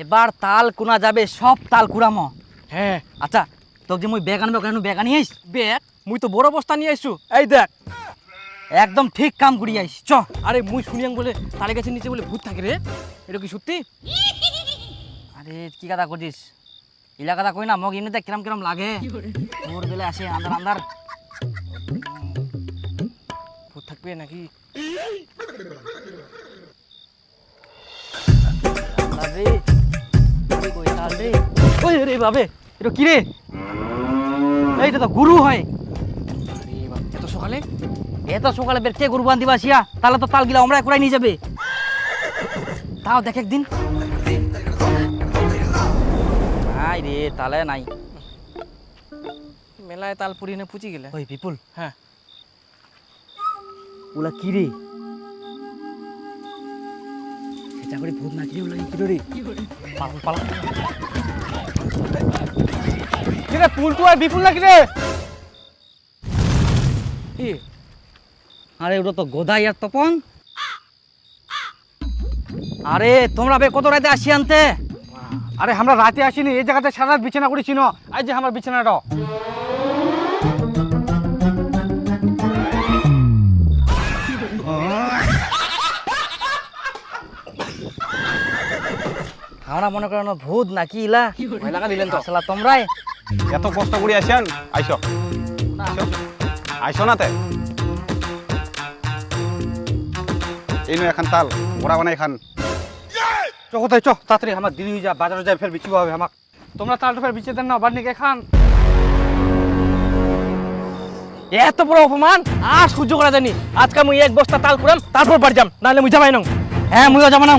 এবার তাল কুনা যাবে সব তাল কুড়ামো। হ্যাঁ। আচ্ছা তোকে যে মুই ব্যাগ আনবে ওখানে ব্যাগ আনিয়ে আইস ব্যাগ? মুই তো বড় বস্তা নিয়ে আইসু। এই দেখ। একদম ঠিক কাম করি আইস চ। আরে মুই শুনিয়াং বলে তালে গাছের নিচে বলে ভূত থাকে রে। এটা কি সত্যি? আরে কি কথা করছিস ইলা কথা কই না মগ এমনিতে কিরম কিরম লাগে। ভোর বেলা? আসে আন্দার আন্দার ভূত থাকবে নাকি? ওই রে বাবে এটা কি রে? এইটা তো গুরু হয়। আরে বাপ, এত সকালে? এত সকালে বের কে গরু বান্ধিবা আসিয়া তাহলে তো তাল গিলা আমরা নিয়ে যাবে। তাও দেখ একদিন। নাই রে তালে নাই। মেলায় তাল পুরি এনে পুচি গেলে। ওই বিপুল। হ্যাঁ। ওলা কি রে? সেটা করে ভূত না কি ওলা? কি রে? পালা পালা। কিরে পুল টু আর বিপুল নাকি রে কি আরে ওটা তো গোদাই আর তপন। আরে তোমরা বে কত রাতে আসি আনতে? আরে আমরা রাতে আসিনি এই জায়গাতে সারা রাত বিছানা করেছি না। এই যে আমার বিছানাটা আমরা মনে করেন ভূত নাকি ইলা? দিলেন তো। আসলা তোমরাই। এত কষ্ট করে আসেন? আইস। আইস। না তে এই নো এখন তাল ওরা বানাই খান। চ কোথায়? চ তাড়াতাড়ি আমার দিদি হয়ে যা বাজারে যাই ফের বিচিব হবে আমার। তোমরা তালটা ফের বিচে দেন না বাড়ি নিয়ে খান। এত বড় অপমান আর সহ্য করা যায়নি। আজকে মুই এক বস্তা তাল কুড়াম তারপর বাড়ি যাম নাহলে মুই যাবাই নং। হ্যাঁ মুইও যাব না।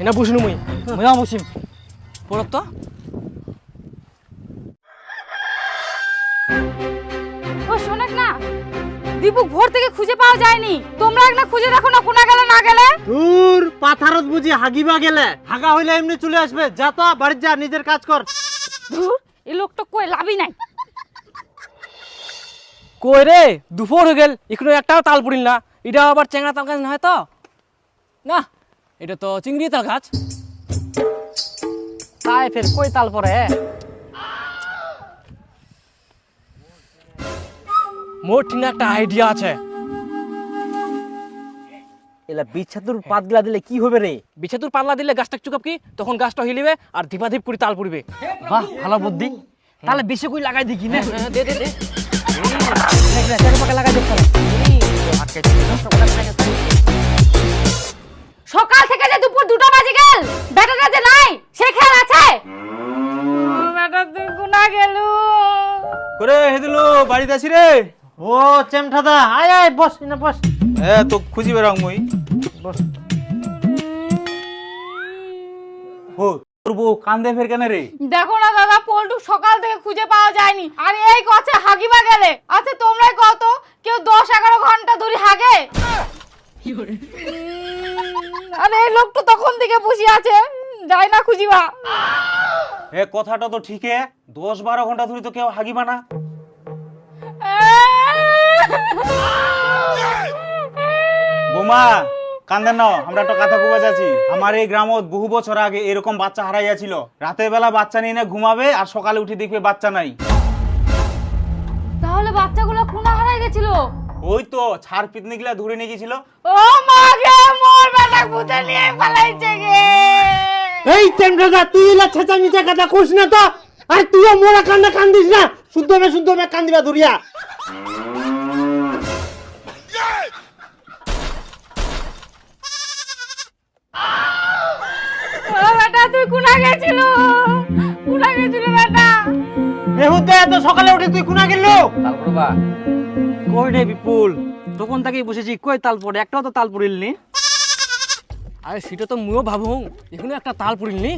এনা বুঝনু মুই। মুইও বসিম পড়ক তো না। দীপুক ভোর থেকে খুঁজে পাওয়া যায়নি। তোমরা এক না খুঁজে দেখো না কোনা গেলে না গেলে? দূর পাথারত বুঝি হাগিবা গেলে। হাগা হইলে এমনি চলে আসবে। যা তো বাড়ি যা নিজের কাজ কর। ধুর এই লোকটা কই লাভই নাই। কই রে দুপুর হয়ে গেল। এখনও একটাও তাল পুরিল না। এটা আবার চেংড়া তাল গাছ না হয় তো? না এটা তো চিংড়ি তাল গাছ। তাই ফের কই তাল পরে? মোর ঠিক একটা আইডিয়া আছে। এলা বিচ্ছাতুর পাত গিলা দিলে কি হবে রে? বিছাতুর পাল্লা দিলে গাছটা চুকাপ কি? তখন গাছটা হিলিবে আর ধীপাধীপ করে তাল পুড়বে। বাহ ভালো বুদ্ধি। তাহলে বেশি কই লাগাই দেখি না। হ্যাঁ, দে দে দে। লাগাই দেখতে সকাল থেকে যে দুপুর দুটো বাজে গেল বেটাটা যে নাই সে খেয়াল আছে? বেটা তুই কোনা গেলু? করে হেদিলো বাড়িতে আছি রে? ও চেমঠাদা আয় আয় বস না বস। এ তো খুঁজি বেড়াও মুই বস। ও তোর বউ কান্দে ফের কেন রে? দেখো না দাদা পল্টু সকাল থেকে খুঁজে পাওয়া যায়নি। আর এই গছে হাগিবা গেলে? আচ্ছা তোমরাই কত কেউ দশ এগারো ঘণ্টা ধরে হাগে? আরে এই লোকটা তখন থেকে বসে আছে? যাই না খুঁজিবা। এ কথাটা তো ঠিক দশ বারো ঘণ্টা ধরে তো কেউ হাগিবা না। বোমা কান্দেন না আমরা একটা কথা কুবা যাচ্ছি। আমার এই গ্রামত বহু বছর আগে এরকম বাচ্চা হারাইয়াছিল রাতের বেলা বাচ্চা নিয়ে না ঘুমাবে আর সকালে উঠে দেখবে বাচ্চা নাই। তাহলে বাচ্চাগুলো কোনা হারাই গেছিল? ওই তো ছাড় পিতনি গুলা ধরে নিয়ে গেছিল। ও মা গে মোর বেটা বুঝে নিয়ে পালাইছে গে। এই চেমঠাদা তুই এলা ছেঁচা মিচা কথা কইস না তো? আর তুইও মোরা কান্না কান্দিস না। শুদ্ধ হবে শুদ্ধ হবে কান্দিবা ধরিয়া এত সকালে উঠে তুই কুনা গেলো তাল কই রে বিপুল? তখন তাকেই বসেছি। কই তাল পড়ে একটাও তো তাল পড়িল আরে সেটা তো মুও ভাবু। এখনও একটা তাল পুরিল নি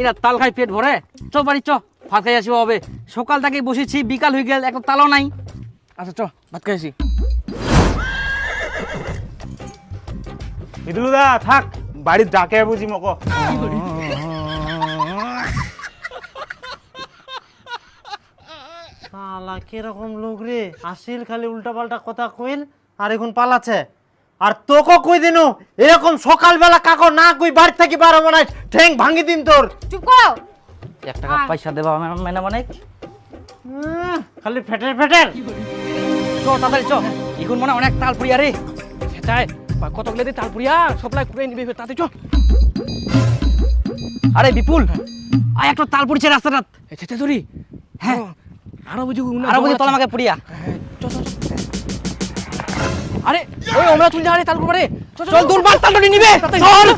এরা তাল খাই পেট ভরে। চ বাড়ি চ। ভাত খাই হবে। সকাল বসেছি বিকাল হয়ে গেল একটা তালও নাই। আচ্ছা চ ভাত খাইছি দা থাক বাড়ির ডাকে বুঝি মক। শালা কীরকম লোক রে? আসিল খালি উল্টা পাল্টা কথা কইল আর এখন পালাচ্ছে। আর তোকে কই দিনু এরকম সকালবেলা কাকো না কই বাড়ি থেকে বার হব না ঠ্যাং ভাঙি দিন তোর। চুপ করো। এক টাকা পয়সা দেবা মানে মানে। খালি ফেটের ফেটের। চ তাড়াতাড়ি চ। এখন মনে অনেক তাল পুড়িয়া রে। সেটাই কত গেলে তাল পুড়িয়া সপ্লাই করে নিবি তাতে চ। আরে বিপুল আয় একটা তাল পড়ছে রাস্তাটা সেটা ধরি হ্যাঁ। আরও বুঝি আরও বুঝি তোলা আমাকে পুড়িয়া। আরে ওই আমরা তুই যা রে তাল করে চল দূর বাস তাল নিবে। চল।